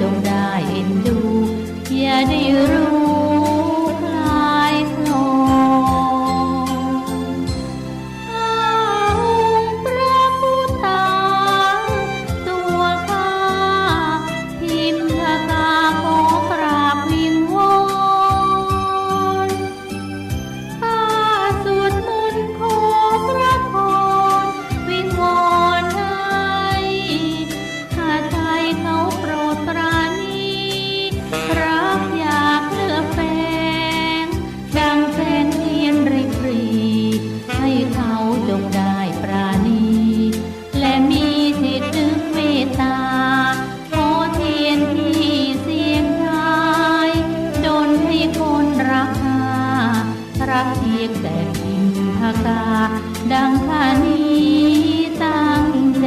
จงได้เห็นดู อย่าได้รู้ ดังพานีตั้งใจ